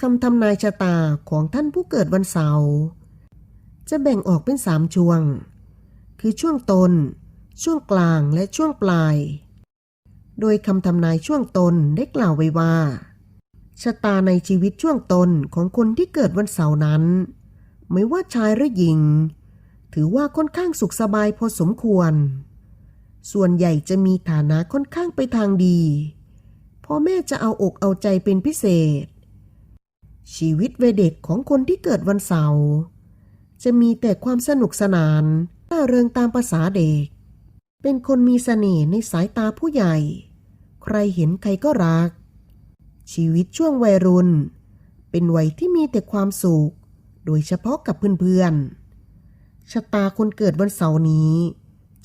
คำทำนายชะตาของท่านผู้เกิดวันเสาร์จะแบ่งออกเป็นสามช่วง คือช่วงต้นช่วงกลางและช่วงปลาย โดยคำทำนายช่วงต้นได้กล่าวไว้ว่า ชะตาในชีวิตช่วงต้นของคนที่เกิดวันเสาร์นั้น ไม่ว่าชายหรือหญิง ถือว่าค่อนข้างสุขสบายพอสมควร ส่วนใหญ่จะมีฐานะค่อนข้างไปทางดีพ่อแม่จะเอาอกเอาใจเป็นพิเศษ ชีวิตวัยเด็กของคนที่เกิดวันเสาร์จะมีแต่ความสนุกสนานร่าเริงตามภาษาเด็ก เป็นคนมีเสน่ห์ในสายตาผู้ใหญ่ ใครเห็นใครก็รัก ชีวิตช่วงวัยรุ่น เป็นวัยที่มีแต่ความสุข โดยเฉพาะกับเพื่อนๆ ชะตาคนเกิดวันเสาร์นี้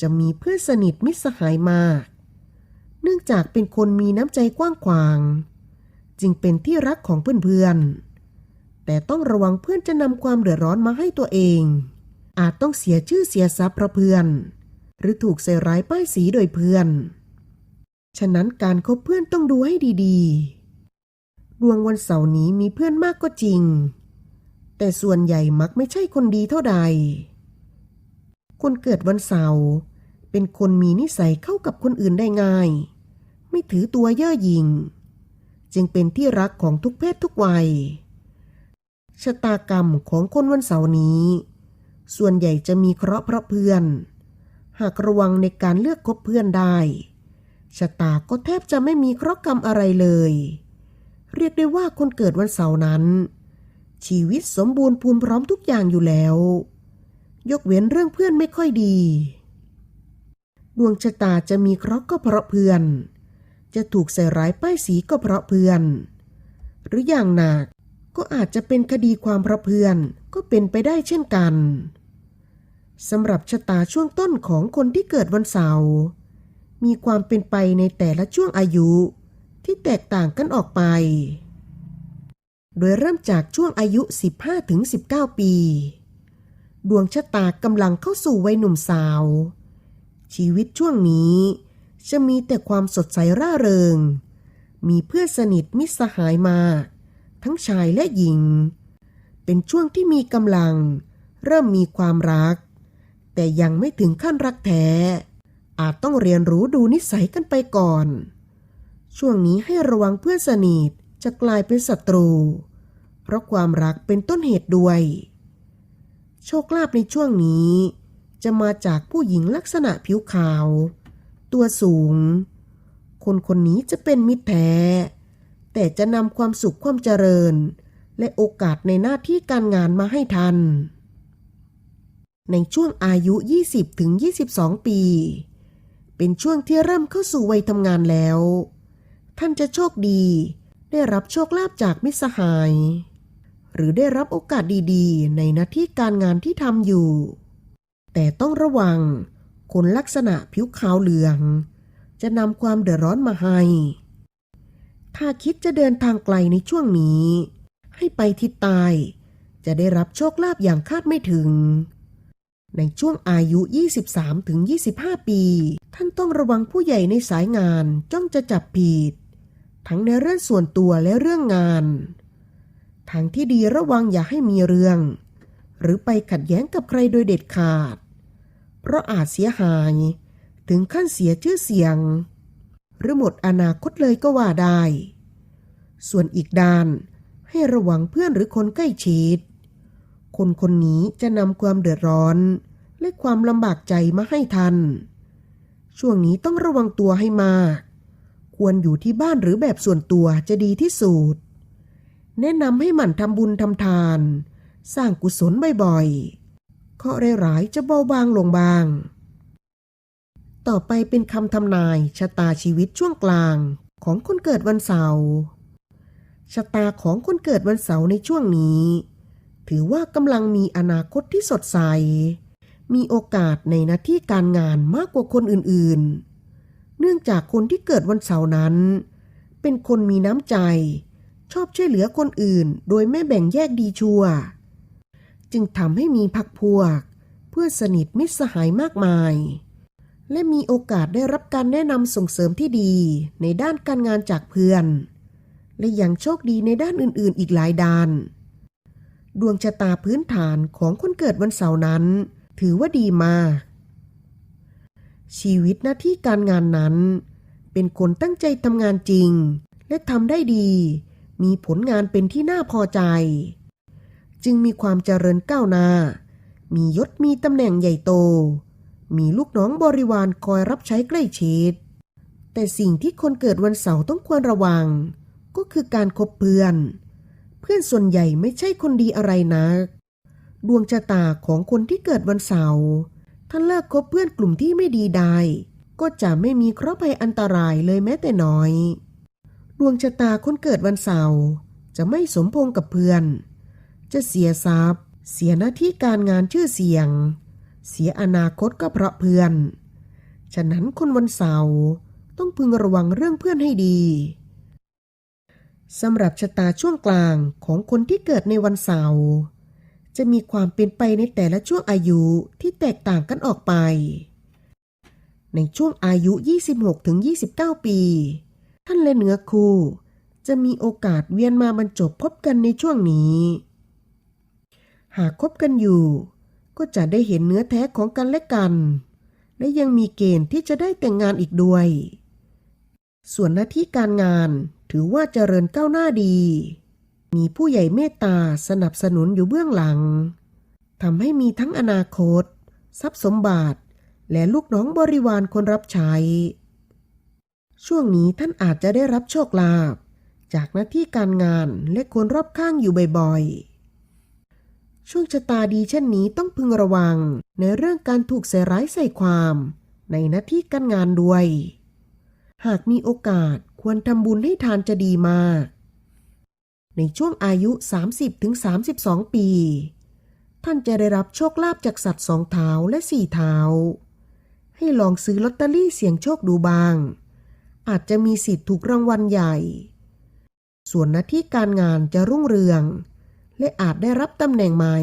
จะมีเพื่อนสนิทมิตรสหายมาก เนื่องจากเป็นคนมีน้ำใจกว้างขวาง จึงเป็นที่รักของเพื่อนๆ แต่ต้องระวังเพื่อนจะนำความเดือดร้อนมาให้ตัวเอง อาจต้องเสียชื่อเสียทรัพย์เพราะเพื่อน หรือถูกใส่ร้ายป้ายสีโดยเพื่อน ฉะนั้นการคบเพื่อนต้องดูให้ดีๆ ดวงวันเสาร์นี้มีเพื่อนมากก็จริง แต่ส่วนใหญ่มักไม่ใช่คนดีเท่าใด คนเกิดวันเสาร์เป็นคนมีนิสัยเข้ากับคนอื่นได้ง่าย ไม่ถือตัวเย่อหยิ่ง จึงเป็นที่รักของทุกเพศทุกวัย ชะตากรรมของคนวันเสาร์นี้ ส่วนใหญ่จะมีเคราะห์เพราะเพื่อน หากระวังในการเลือกคบเพื่อนได้ ชะตาก็แทบจะไม่มีเคราะห์กรรมอะไรเลย เรียกได้ว่าคนเกิดวันเสาร์นั้น ชีวิตสมบูรณ์พูนพร้อมทุกอย่างอยู่แล้ว ยกเว้นเรื่องเพื่อนไม่ค่อยดี ดวงชะตาจะมีเคราะห์ก็เพราะเพื่อน จะถูกใส่ร้ายป้ายสีก็เพราะเพื่อน หรืออย่างหนัก ก็อาจจะเป็นคดีความเพราะเพื่อนก็เป็นไปได้เช่นกันสำหรับชะตาช่วงต้นของคนที่เกิดวันเสาร์มีความเป็นไปในแต่ละช่วงอายุที่แตกต่างกันออกไป โดยเริ่มจากช่วงอายุ 15-19 ปี ดวงชะตากำลังเข้าสู่วัยหนุ่มสาว ชีวิตช่วงนี้จะมีแต่ความสดใสร่าเริง มีเพื่อนสนิทมิตรสหายมาก ทั้งชายและหญิง เป็นช่วงที่มีกำลัง เริ่มมีความรัก แต่ยังไม่ถึงขั้นรักแท้ อาจต้องเรียนรู้ดูนิสัยกันไปก่อน ช่วงนี้ให้ระวังเพื่อนสนิทจะกลายเป็นศัตรู เพราะความรักเป็นต้นเหตุด้วย โชคลาภในช่วงนี้ จะมาจากผู้หญิงลักษณะผิวขาว ตัวสูง คนคนนี้จะเป็นมิตรแท้ แต่จะนำความสุขความเจริญ และโอกาสในหน้าที่การงานมาให้ทัน ในช่วงอายุ 20ถึง22 ปี เป็นช่วงที่เริ่มเข้าสู่วัยทำงานแล้ว ท่านจะโชคดี ได้รับโชคลาภจากมิสหาย หรือได้รับโอกาสดีๆ ในหน้าที่การงานที่ทำอยู่ แต่ต้องระวังคนลักษณะผิวขาวเหลือง จะนำความเดือดร้อนมาให้ ถ้าคิดจะเดินทางไกลในช่วงนี้ ให้ไปทิศใต้จะได้รับโชคลาภอย่างคาดไม่ถึง ในช่วงอายุ 23-25ปี ท่านต้องระวังผู้ใหญ่ในสายงานจ้องจะจับผิด ทั้งในเรื่องส่วนตัวและเรื่องงานทางที่ดีระวังอย่าให้มีเรื่อง หรือไปขัดแย้งกับใครโดยเด็ดขาด เพราะอาจเสียหาย ถึงขั้นเสียชื่อเสียง หรือหมดอนาคตเลยก็ว่าได้ ส่วนอีกด้านให้ระวังเพื่อนหรือคนใกล้ชิด คนคนนี้จะนำความเดือดร้อน และความลำบากใจมาให้ทัน ช่วงนี้ต้องระวังตัวให้มาก ควรอยู่ที่บ้านหรือแบบส่วนตัวจะดีที่สุด แนะนำให้หมั่นทำบุญทำทาน สร้างกุศลบ่อยๆ เคราะห์ร้ายจะเบาบางลงบาง ต่อไปเป็นคำทำนายชะตาชีวิตช่วงกลางของคนเกิดวันเสาร์ชะตาของคนเกิดวันเสาร์ในช่วงนี้ ถือว่ากำลังมีอนาคตที่สดใส มีโอกาสในหน้าที่การงานมากกว่าคนอื่นๆ เนื่องจากคนที่เกิดวันเสาร์นั้น เป็นคนมีน้ำใจ ชอบช่วยเหลือคนอื่น โดยไม่แบ่งแยกดีชั่ว จึงทำให้มีพักพวก เพื่อนสนิทมิตรสหายมากมาย และมีโอกาสได้รับการแนะนำส่งเสริมที่ดีในด้านการงานจากเพื่อน และยังโชคดีในด้านอื่นๆ อีกหลายด้าน ดวงชะตาพื้นฐานของคนเกิดวันเสาร์นั้น ถือว่าดีมาก ชีวิตหน้าที่การงานนั้น เป็นคนตั้งใจทำงานจริง และทำได้ดี มีผลงานเป็นที่น่าพอใจ จึงมีความเจริญก้าวหน้า มียศมีตำแหน่งใหญ่โต มีลูกน้องบริวารคอยรับใช้ใกล้ชิด แต่สิ่งที่คนเกิดวันเสาร์ต้องควรระวัง ก็คือการคบเพื่อน เพื่อนส่วนใหญ่ไม่ใช่คนดีอะไรนัก ดวงชะตาของคนที่เกิดวันเสาร์ถ้าเลิกคบเพื่อนกลุ่มที่ไม่ดีได้ ก็จะไม่มีเคราะห์ภัยอันตรายเลยแม้แต่น้อย ดวงชะตาคนเกิดวันเสาร์จะไม่สมพงกับเพื่อน จะเสียทรัพย์ เสียหน้าที่การงานชื่อเสียง เสียอนาคตก็เพราะเพื่อน ฉะนั้นคนวันเสาร์ต้องพึงระวังเรื่องเพื่อนให้ดีสำหรับชะตาช่วงกลางของคนที่เกิดในวันเสาร์จะมีความเป็นไปในแต่ละช่วงอายุที่แตกต่างกันออกไป ในช่วงอายุ 26-29 ปี ท่านและเนื้อคู่ จะมีโอกาสเวียนมาบรรจบพบกันในช่วงนี้ หากคบกันอยู่ ก็จะได้เห็นเนื้อแท้ของกันและกัน และยังมีเกณฑ์ที่จะได้แต่งงานอีกด้วย ส่วนหน้าที่การงานถือว่าเจริญก้าวหน้าดี มีผู้ใหญ่เมตตาสนับสนุนอยู่เบื้องหลังทำให้มีทั้งอนาคต ทรัพย์สมบัติ และลูกน้องบริวารคนรับใช้ ช่วงนี้ท่านอาจจะได้รับโชคลาภจากหน้าที่การงานและคนรอบข้างอยู่บ่อยๆ ช่วงชะตาดีเช่นนี้ต้องพึงระวัง ในเรื่องการถูกใส่ร้ายใส่ความ ในหน้าที่การงานด้วย หากมีโอกาสควรทำบุญให้ทานจะดีมาก ในช่วงอายุ 30-32 ปี ท่านจะได้รับโชคลาภจากสัตว์สองเท้าและสี่เท้า ให้ลองซื้อลอตเตอรี่เสี่ยงโชคดูบ้าง อาจจะมีสิทธิ์ถูกรางวัลใหญ่ ส่วนหน้าที่การงานจะรุ่งเรือง และอาจได้รับตำแหน่งใหม่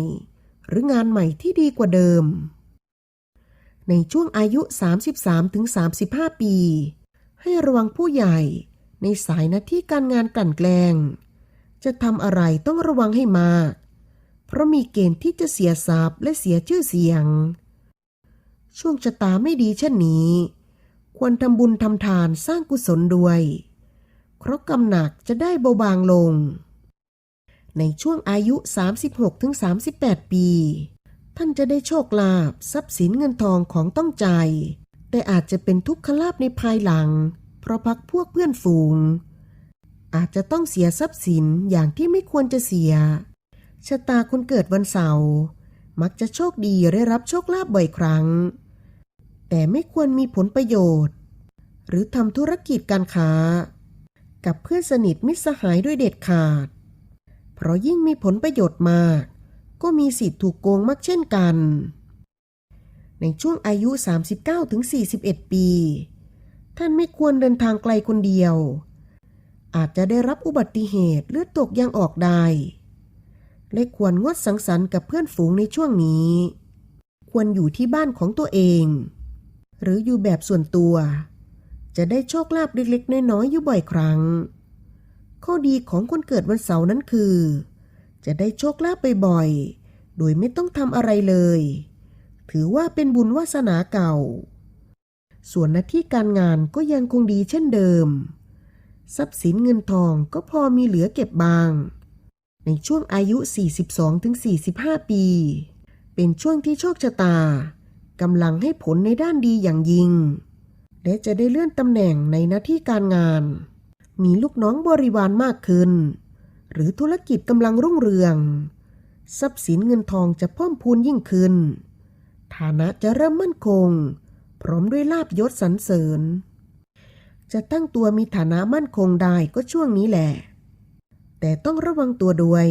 หรืองานใหม่ที่ดีกว่าเดิม ในช่วงอายุ 33-35 ปี ให้ระวังผู้ใหญ่ในสายหน้าที่การงานกลั่นแกล้งจะทำอะไรต้องระวังให้มาก เพราะมีเกณฑ์ที่จะเสียทรัพย์และเสียชื่อเสียง ช่วงชะตาไม่ดีเช่นนี้ ควรทำบุญทำทานสร้างกุศลด้วย เพราะกำหนักจะได้เบาบางลง ในช่วงอายุ 36-38 ปี ท่านจะได้โชคลาภทรัพย์สินเงินทองของต้องใจ แต่อาจจะเป็นทุกขลาภในภายหลัง เพราะพักพวกเพื่อนฝูง อาจจะต้องเสียทรัพย์สินอย่างที่ไม่ควรจะเสีย ชะตาคนเกิดวันเสาร์มักจะโชคดีได้รับโชคลาภบ่อยครั้ง แต่ไม่ควรมีผลประโยชน์ หรือทำธุรกิจการค้า กับเพื่อนสนิทมิตรสหายด้วยเด็ดขาด เพราะยิ่งมีผลประโยชน์มาก ก็มีสิทธิ์ถูกโกงมากเช่นกัน ในช่วงอายุ 39-41 ปี ท่านไม่ควรเดินทางไกลคนเดียว อาจจะได้รับอุบัติเหตุเลือตกยางออกได้และควรงดสังสรรค์กับเพื่อนฝูงในช่วงนี้ ควรอยู่ที่บ้านของตัวเอง หรืออยู่แบบส่วนตัว จะได้โชคลาภเล็กๆน้อยๆอยู่บ่อยครั้ง ข้อดีของคนเกิดวันเสาร์นั้นคือ จะได้โชคลาภบ่อยๆ โดยไม่ต้องทำอะไรเลย ถือว่าเป็นบุญวาสนาเก่า ส่วนหน้าที่การงานก็ยังคงดีเช่นเดิม ทรัพย์สินเงินทองก็พอมีเหลือเก็บบาง ในช่วงอายุ 42-45 ปี เป็นช่วงที่โชคชะตากำลังให้ผลในด้านดีอย่างยิ่ง และจะได้เลื่อนตำแหน่งในหน้าที่การงาน มีลูกน้องบริวารมากขึ้น หรือธุรกิจกำลังรุ่งเรือง ทรัพย์สินเงินทองจะเพิ่มพูนยิ่งขึ้น ฐานะจะเริ่มมั่นคง พร้อมด้วยลาบยศสรรเสริญ จะตั้งตัวมีฐานะมั่นคงได้ก็ช่วงนี้แหละ แต่ต้องระวังตัวด้วย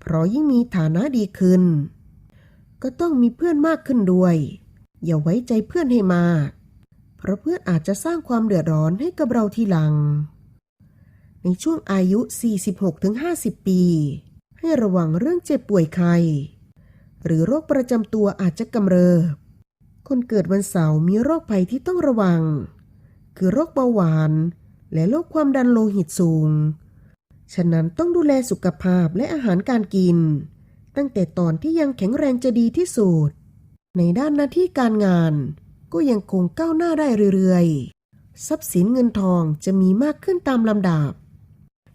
เพราะยิ่งมีฐานะดีขึ้น ก็ต้องมีเพื่อนมากขึ้นด้วย อย่าไว้ใจเพื่อนให้มาก เพราะเพื่อนอาจจะสร้างความเดือดร้อนให้กับเราทีหลัง ในช่วงอายุ 46-50 ปี ให้ระวังเรื่องเจ็บป่วยไข้หรือโรคประจำตัวอาจจะกำเริบ คนเกิดวันเสาร์มีโรคภัยที่ต้องระวัง คือโรคเบาหวาน และโรคความดันโลหิตสูง ฉะนั้นต้องดูแลสุขภาพและอาหารการกิน ตั้งแต่ตอนที่ยังแข็งแรงจะดีที่สุด ในด้านหน้าที่การงาน ก็ยังคงก้าวหน้าได้เรื่อยๆ ทรัพย์สินเงินทองจะมีมากขึ้นตามลำดับ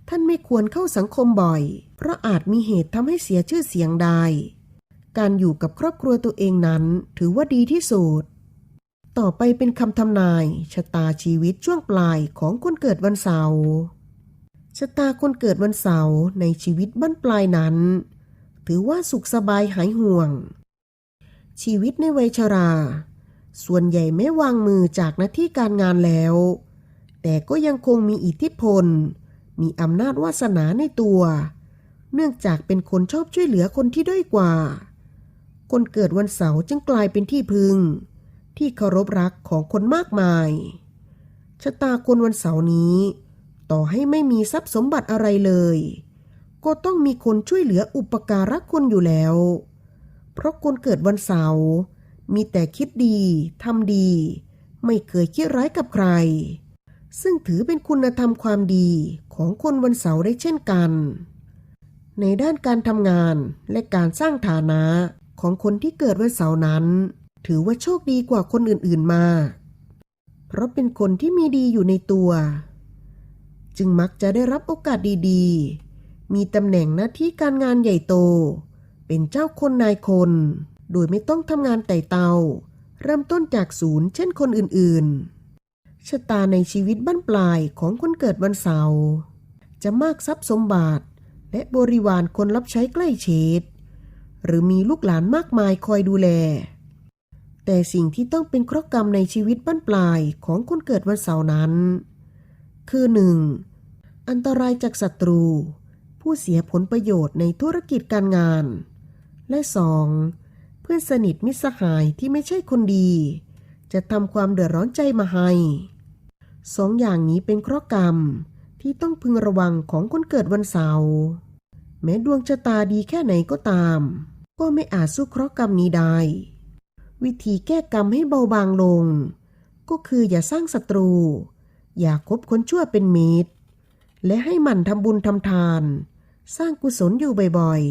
ท่านไม่ควรเข้าสังคมบ่อย เพราะอาจมีเหตุทำให้เสียชื่อเสียงได้ การอยู่กับครอบครัวตัวเองนั้นถือว่าดีที่สุด ต่อไปเป็นคำทำนายชะตาชีวิตช่วงปลายของคนเกิดวันเสาร์ชะตาคนเกิดวันเสาร์ในชีวิตบั้นปลายนั้น ถือว่าสุขสบายหายห่วง ชีวิตในวัยชรา ส่วนใหญ่ไม่วางมือจากหน้าที่การงานแล้ว แต่ก็ยังคงมีอิทธิพล มีอำนาจวาสนาในตัว เนื่องจากเป็นคนชอบช่วยเหลือคนที่ด้อยกว่า คนเกิดวันเสาร์จึงกลายเป็นที่พึง ที่เคารพรักของคนมากมาย ชะตาคนวันเสาร์นี้ ต่อให้ไม่มีทรัพย์สมบัติอะไรเลย ก็ต้องมีคนช่วยเหลืออุปการะคนอยู่แล้ว เพราะคนเกิดวันเสาร์มีแต่คิดดีทำดี ไม่เคยคิดร้ายกับใคร ซึ่งถือเป็นคุณธรรมความดีของคนวันเสาร์ได้เช่นกัน ในด้านการทำงานและการสร้างฐานะของคนที่เกิดวันเสาร์นั้น ถือว่าโชคดีกว่าคนอื่นๆมาก เพราะเป็นคนที่มีดีอยู่ในตัว จึงมักจะได้รับโอกาสดีๆ มีตำแหน่งหน้าที่การงานใหญ่โต เป็นเจ้าคนนายคน โดยไม่ต้องทำงานไต่เตา เริ่มต้นจากศูนย์เช่นคนอื่นๆ ชะตาในชีวิตบั้นปลายของคนเกิดวันเสาร์จะมากทรัพย์สมบัติและบริวารคนรับใช้ใกล้ชิดหรือมีลูกหลานมากมายคอยดูแล แต่สิ่งที่ต้องเป็นเคราะห์กรรมในชีวิตบั้นปลายของคนเกิดวันเสาร์นั้น คือ 1. อันตรายจากศัตรู ผู้เสียผลประโยชน์ในธุรกิจการงาน และ 2. เพื่อนสนิทมิตรสหายที่ไม่ใช่คนดี จะทำความเดือดร้อนใจมาให้สองอย่างนี้เป็นเคราะห์กรรมที่ต้องพึงระวังของคนเกิดวันเสาร์แม้ดวงชะตาดีแค่ไหนก็ตาม ก็ไม่อาจสู้เคราะห์กรรมนี้ได้ วิธีแก้กรรมให้เบาบางลง ก็คืออย่าสร้างศัตรู อย่าคบคนชั่วเป็นมิตร และให้หมั่นทำบุญทำทาน สร้างกุศลอยู่บ่อย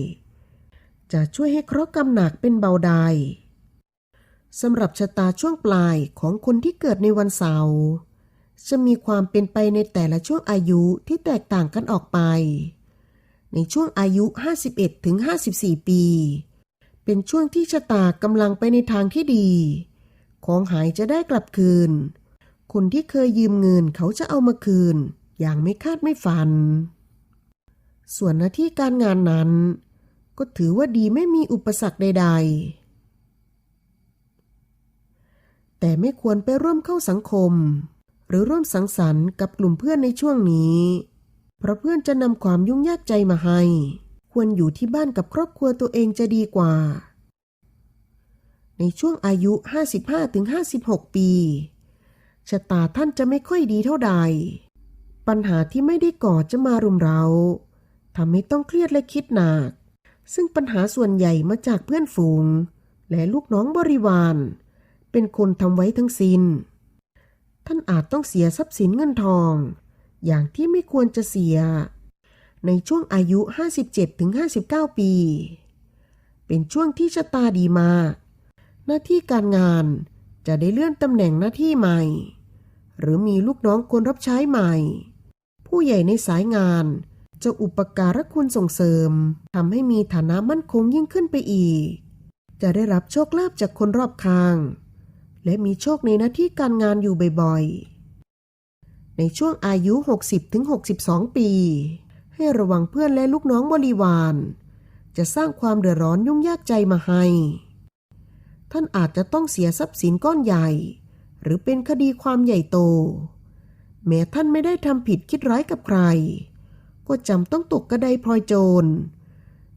ๆ จะช่วยให้เคราะห์กรรมหนักเป็นเบาได้ สำหรับชะตาช่วงปลายของคนที่เกิดในวันเสาร์จะมีความเป็นไปในแต่ละช่วงอายุที่แตกต่างกันออกไป ในช่วงอายุ 51ถึง54 ปี เป็นช่วงที่ชะตากำลังไปในทางที่ดี ของหายจะได้กลับคืน คนที่เคยยืมเงินเขาจะเอามาคืน อย่างไม่คาดไม่ฝัน ส่วนหน้าที่การงานนั้น ก็ถือว่าดีไม่มีอุปสรรคใด ๆ แต่ไม่ควรไปร่วมเข้าสังคม หรือร่วมสังสรรค์กับกลุ่มเพื่อนในช่วงนี้ เพราะเพื่อนจะนำความยุ่งยากใจมาให้ ควรอยู่ที่บ้านกับครอบครัวตัวเองจะดีกว่า ในช่วงอายุ 55-56 ปีชะตาท่านจะไม่ค่อยดีเท่าใด ปัญหาที่ไม่ได้ก่อจะมารุมเราทำให้ต้องเครียดและคิดหนัก ซึ่งปัญหาส่วนใหญ่มาจากเพื่อนฝูง และลูกน้องบริวาร เป็นคนทำไว้ทั้งสิน้น ท่านอาจต้องเสียทรัพย์สินเงินทอง อย่างที่ไม่ควรจะเสีย ในช่วงอายุ 57-59 ปี เป็นช่วงที่ชะตาดีมาก หน้าที่การงานจะได้เลื่อนตำแหน่งหน้าที่ใหม่ หรือมีลูกน้องคนรับใช้ใหม่ ผู้ใหญ่ในสายงานจะอุปการะคุณส่งเสริมทำให้มีฐานะมั่นคงยิ่งขึ้นไปอีก จะได้รับโชคลาภจากคนรอบข้าง และมีโชคในหน้าที่การงานอยู่บ่อยๆ ในช่วงอายุ 60-62 ปี ให้ระวังเพื่อนและลูกน้องบริวาร จะสร้างความเดือดร้อนยุ่งยากใจมาให้ ท่านอาจจะต้องเสียทรัพย์สินก้อนใหญ่ หรือเป็นคดีความใหญ่โต แม้ท่านไม่ได้ทำผิดคิดร้ายกับใคร ก็จำต้องตกกระไดพลอยโจร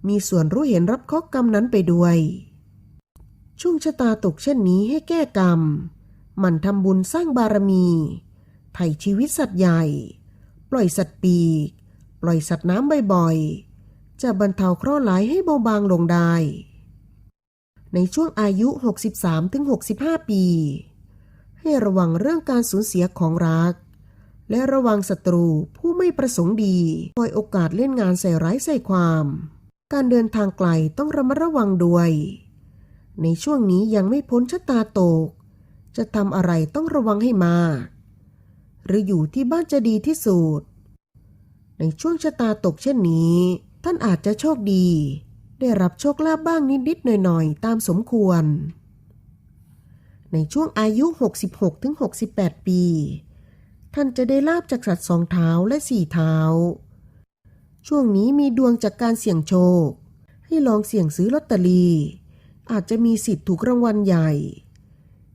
มีส่วนรู้เห็นรับข้อกรรมนั้นไปด้วย ช่วงชะตาตกเช่นนี้ให้แก้กรรม หมั่นทำบุญสร้างบารมี ไถ่ชีวิตสัตว์ใหญ่ ปล่อยสัตว์ปีก ปล่อยสัตว์น้ำบ่อยๆ จะบรรเทาเคราะห์ร้ายให้เบาบางลงได้ ในช่วงอายุ 63-65 ปี ให้ระวังเรื่องการสูญเสียของรัก และระวังศัตรูผู้ไม่ประสงค์ดีคอยโอกาสเล่นงานใส่ร้ายใส่ความ การเดินทางไกลต้องระมัดระวังด้วย ในช่วงนี้ยังไม่พ้นชะตาตก จะทำอะไรต้องระวังให้มาก หรืออยู่ที่บ้านจะดีที่สุด ในช่วงชะตาตกเช่นนี้ ท่านอาจจะโชคดี ได้รับโชคลาภบ้างนิดๆหน่อยๆ ตามสมควร ในช่วงอายุ 66-68 ปี ท่านจะได้ลาบจากสัตว์สองเท้าและสี่เท้า ช่วงนี้มีดวงจากการเสี่ยงโชค ให้ลองเสี่ยงซื้อลอตเตอรี่ อาจจะมีสิทธิ์ถูกรางวัลใหญ่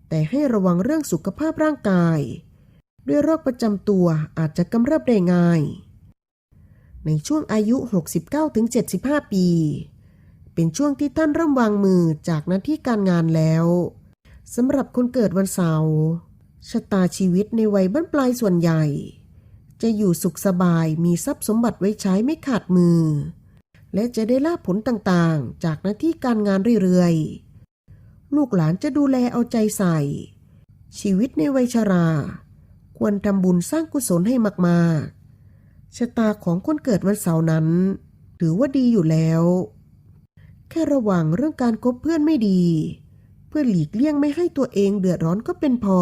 แต่ให้ระวังเรื่องสุขภาพร่างกาย ด้วยโรคประจำตัวอาจจะกำเริบได้ง่าย ในช่วงอายุ 69-75 ปี เป็นช่วงที่ท่านเริ่มวางมือจากหน้าที่การงานแล้วสำหรับคนเกิดวันเสาร์ชะตาชีวิตในวัยบั้นปลายส่วนใหญ่ จะอยู่สุขสบายมีทรัพย์สมบัติไว้ใช้ไม่ขาดมือ และจะได้ลาภผลต่างๆ จากหน้าที่การงานเรื่อยๆ ลูกหลานจะดูแลเอาใจใส่ ชีวิตในวัยชรา ควรทำบุญสร้างกุศลให้มากๆ ชะตาของคนเกิดวันเสาร์นั้น ถือว่าดีอยู่แล้ว แค่ระวังเรื่องการคบเพื่อนไม่ดี เพื่อหลีกเลี่ยงไม่ให้ตัวเองเดือดร้อนก็เป็นพอ